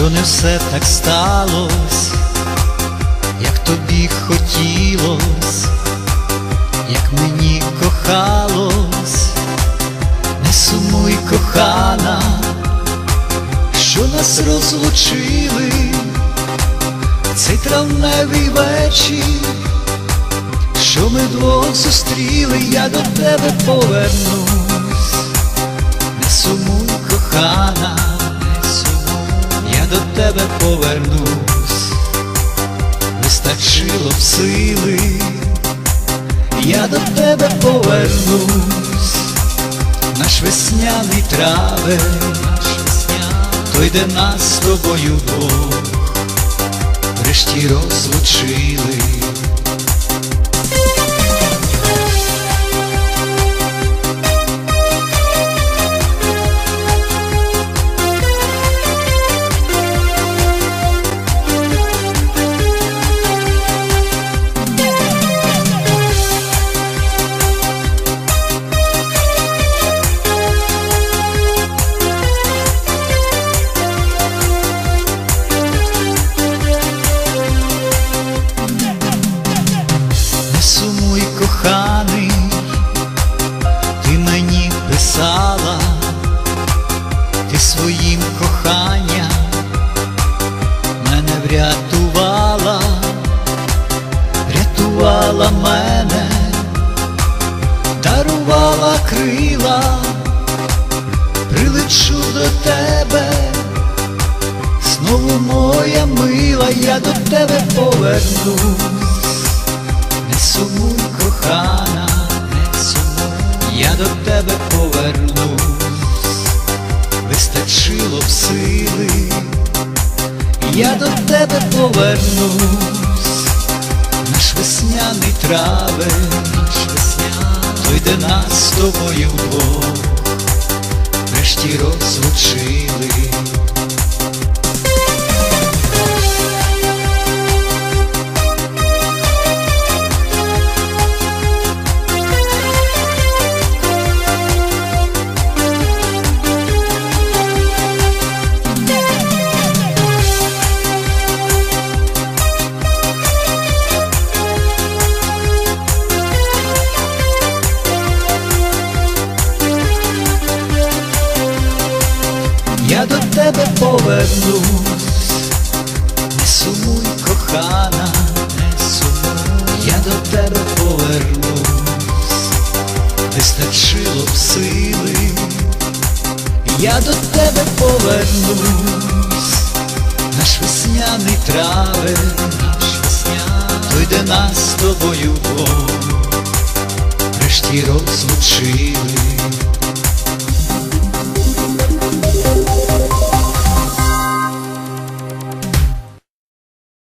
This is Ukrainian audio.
що не все так сталось, як тобі хотілось, як мені кохалось, не сумуй, кохана, що нас розлучили. Цей травневий вечір, що ми двох зустріли, я до тебе повернусь, тебе повернусь, вистачило б сили, я до тебе повернусь, наш весняний травень, той, де нас з тобою Бог, врешті розлучили. Писала, ти своїм коханням мене врятувала, врятувала мене, дарувала крила, прилечу до тебе, знову моя мила, я до тебе повернусь. Не сумуй, кохана, я до тебе повернусь, вистачило б сили, я до тебе повернусь, наш весняний травень, той, де нас з тобою врешті розлучили. Тебе повернусь, не сумуй, кохана, не сумуй, я до тебе повернусь, вистачило б сили, я до тебе повернусь, наш весняний травень, наш весняний, де нас з тобою двох, врешті розлучили.